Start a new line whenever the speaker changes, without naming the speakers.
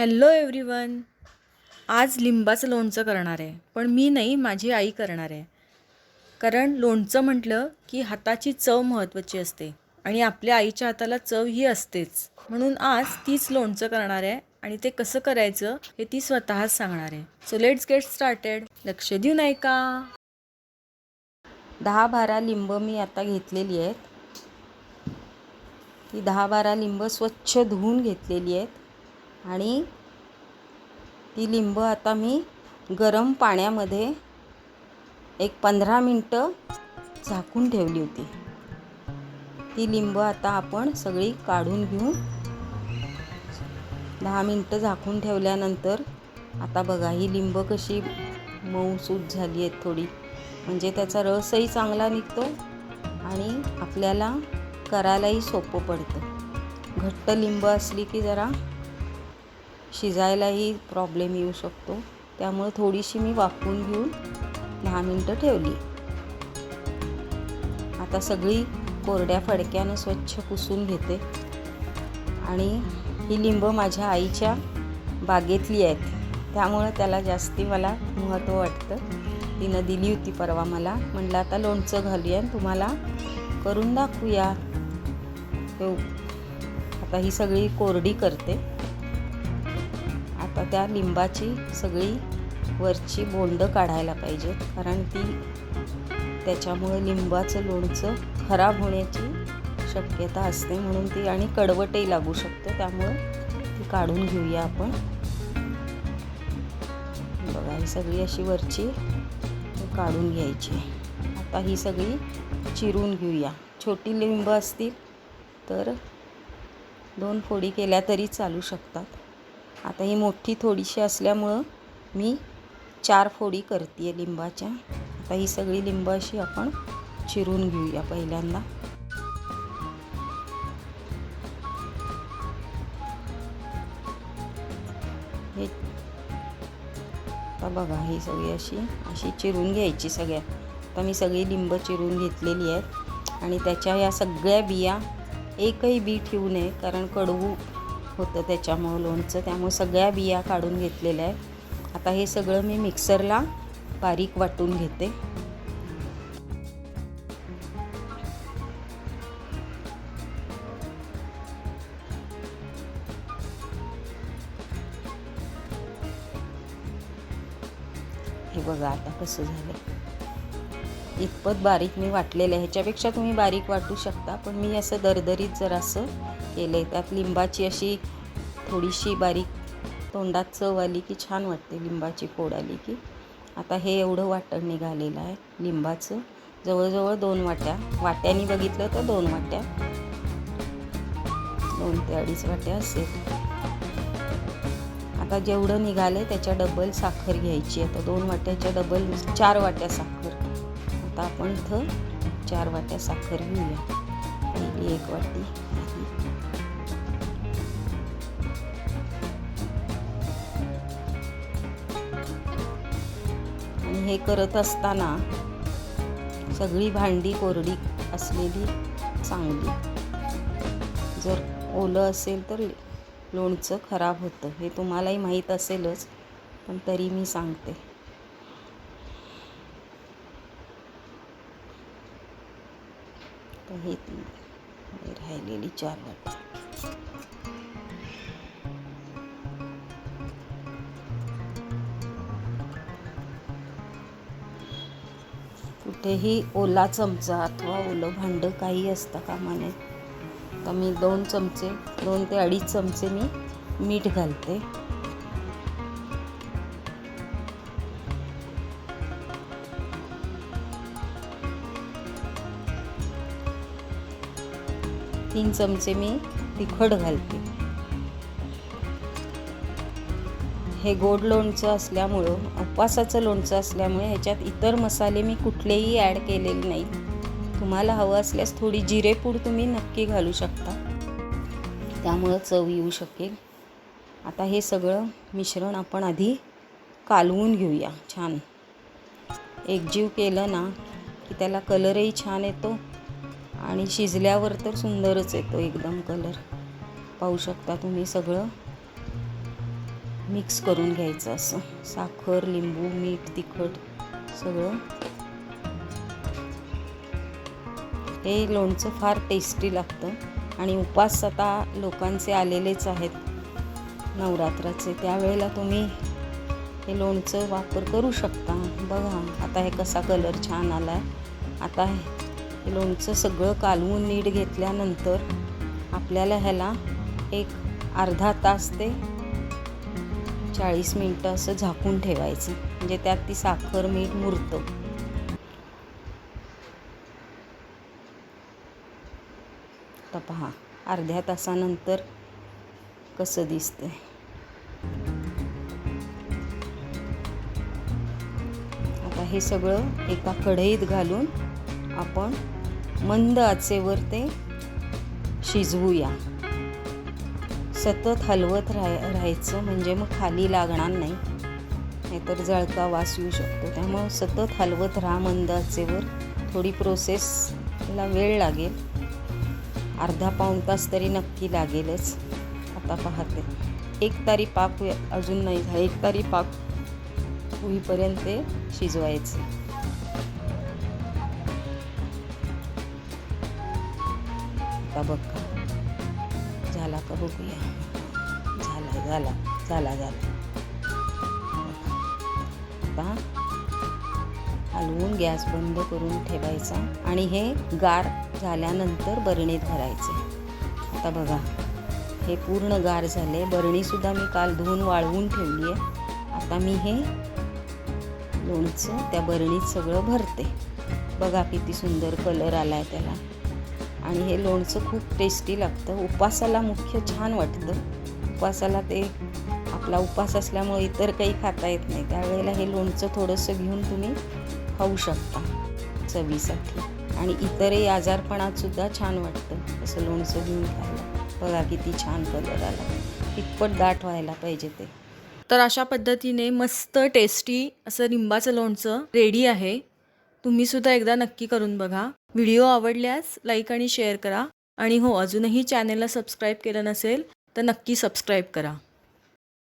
Hello everyone. आज लिंबाचं लोणचं करणार आहे पण मी नाही माझी आई करणार आहे. कारण लोणचं म्हटलं की हाताची चव महत्त्वाची असते आणि आपल्या आईच्या हाताला चव ही असतेच. म्हणून आज तीच लोणचं करणार आहे आणि ते कसं करायचं हे ती स्वतःच सांगणार आहे. सो लेट्स गेट स्टार्टेड लक्ष देऊन ऐका
दहा बारा लिंब मी आता घेतलेली आहेत. ती दहा बारा लिंब स्वच्छ धुवून घेतलेली आहेत. आणि ती लिंब आता मी गरम पाण्यामध्ये एक पंधरा मिनटं झाकून ठेवली होती. ती लिंब आता आपण सगळी काढून घेऊन दहा मिनटं झाकून ठेवल्यानंतर आता बघा ही लिंब कशी मऊसूत झाली आहेत थोडी. म्हणजे त्याचा रसही चांगला निघतो आणि आपल्याला करायलाही सोपं पडतं. घट्ट लिंब असली की जरा शिजायलाही प्रॉब्लेम येऊ शकतो. त्यामुळे थोडीशी मी वाफवून घेऊन दहा मिनटं ठेवली. आता सगळी कोरड्या फडक्यानं स्वच्छ पुसून घेते. आणि ही लिंब माझ्या आईच्या बागेतली आहेत. त्यामुळं त्याला जास्ती मला महत्त्व वाटतं. तिनं दिली होती परवा मला. म्हटलं आता लोणचं घालूया आणि तुम्हाला करून दाखवूया. आता ही सगळी कोरडी करते. त्या लिंबाची सगळी वरची बोंड काढायला पाहिजेत. कारण ती त्याच्यामुळे लिंबाचं लोणचं खराब होण्याची शक्यता असते म्हणून ती आणि कडवटही लागू शकतं. त्यामुळं ती काढून घेऊया आपण. बघा ही सगळी अशी वरची काढून घ्यायची. आता ही सगळी चिरून घेऊया. छोटी लिंब असतील तर दोन फोडी केल्या तरी चालू शकतात. आता ही मोठी थोडीशी असल्यामुळं मी चार फोडी करते आहे लिंबाच्या. आता ही सगळी लिंब अशी आपण चिरून घेऊया पहिल्यांदा. हे आता बघा ही सगळी अशी अशी चिरून घ्यायची सगळ्या. आता मी सगळी लिंब चिरून घेतलेली आहेत. आणि त्याच्या या सगळ्या बिया एकही बी ठेवू नये कारण कडवू होतं त्याच्यामुळं लोणचं. त्यामुळे सगळ्या बिया काढून घेतलेल्या आहेत. आता हे सगळं मी मिक्सरला बारीक वाटून घेते. हे बघा आता कसं झालं इतपत बारीक मी वाटलेलं आहे. ह्याच्यापेक्षा तुम्ही बारीक वाटू शकता पण मी असं दरदरीत जरासं केलं आहे त्यात लिंबाची अशी थोडीशी बारीक तोंडात चव आली की छान वाटते लिंबाची फोड आली की. आता हे एवढं वाटण निघालेलं आहे लिंबाचं. जवळजवळ दोन वाट्या. वाट्याने बघितलं तर दोन वाट्या. दोन ते अडीच वाट्या असेल. आता जेवढं निघालं त्याच्या डबल साखर घ्यायची. आता दोन वाट्याच्या डबल चार वाट्या साखर. आता आपण इथं चार वाट्या साखर घेऊया. पहिली एक वाटी. हे करत असताना सगळी भांडी कोरडी असलेली चांगली. जर ओलं असेल तर लोणचं खराब होतं. हे तुम्हालाही माहीत असेलच पण तरी मी सांगते. तर हे राहिलेली चार वाटी. कुठेही ओला चमचा अथवा ओलं भांडं काही असतं कामा नये तर मी दोन चमचे दोन ते अडीच चमचे मी मीठ घालते. तीन चमचे मी तिखट घालते. हे गोड लोणचं असल्यामुळं उपवासाचं लोणचं असल्यामुळे ह्याच्यात इतर मसाले मी कुठलेही ॲड केलेले नाहीत तुम्हाला हवं असल्यास थोडी जिरेपूड तुम्ही नक्की घालू शकता. त्यामुळं चव येऊ शकेल. आता हे सगळं मिश्रण आपण आधी कालवून घेऊया. छान. एकजीव केलं ना की त्याला कलरही छान येतो आणि शिजल्यावर तर सुंदरच येतो एकदम कलर. पाहू शकता तुम्ही सगळं. मिक्स करून घ्यायचं असं. साखर लिंबू मीठ तिखट सगळं. हे लोणचं फार टेस्टी लागतं आणि उपवास आता लोकांचे आलेलेच आहेत नवरात्राचे. त्यावेळेला तुम्ही हे लोणचं वापर करू शकता. बघा आता हे कसा कलर छान आला आहे आता हे लोणचं सगळं कालवून नीट घेतल्यानंतर आपल्याला ह्याला एक अर्धा तास ते चाळीस मिनटं असं झाकून ठेवायचं. म्हणजे त्यात ती साखर मीठ मुरतं. आता पहा अर्ध्या तासानंतर कसं दिसतंय. आता हे सगळं एका कढईत घालून आपण मंद आचेवर ते शिजवूया. सतत हलवत राह राहायचं म्हणजे मग खाली लागणार नाही. नाहीतर जळका वास येऊ शकतो. त्यामुळं सतत हलवत राहा मंद आचेवर थोडी प्रोसेसला वेळ लागेल. अर्धा पाऊण तास तरी नक्की लागेलच. आता पाहते. एक तारी पाक अजून नाही झाला. एक तारी पाक होईपर्यंत ते शिजवायचे. आता बघ. का बघूया. झाला झाला झाला झाला. आता हलवून गॅस बंद करून ठेवायचा आणि हे गार झाल्यानंतर बरणीत भरायचे. आता बघा हे पूर्ण गार झाले. बरणीसुद्धा मी काल धुवून वाळवून ठेवली आहे. आता मी हे लोणचं त्या बरणीत सगळं भरते. बघा किती सुंदर कलर आला आहे त्याला. आणि हे लोणचं खूप टेस्टी लागतं. उपासाला मुख्य छान वाटतं. उपासाला ते आपला उपास असल्यामुळे इतर काही खाता येत नाही. त्यावेळेला हे लोणचं थोडंसं घेऊन तुम्ही खाऊ शकता चवीसाठी. आणि इतरही आजारपणात सुद्धा छान वाटतं असं लोणचं घेऊन खायला. बघा किती छान कलर आला. कितपत दाट व्हायला पाहिजे ते.
तर अशा पद्धतीने मस्त टेस्टी असं लिंबाचं लोणचं रेडी आहे. तुम्हीसुद्धा एकदा नक्की करून बघा. व्हिडिओ आवडल्यास लाईक आणि शेअर करा. आणि हो अजूनही चॅनेलला सबस्क्राईब केलं नसेल तर नक्की सबस्क्राईब करा.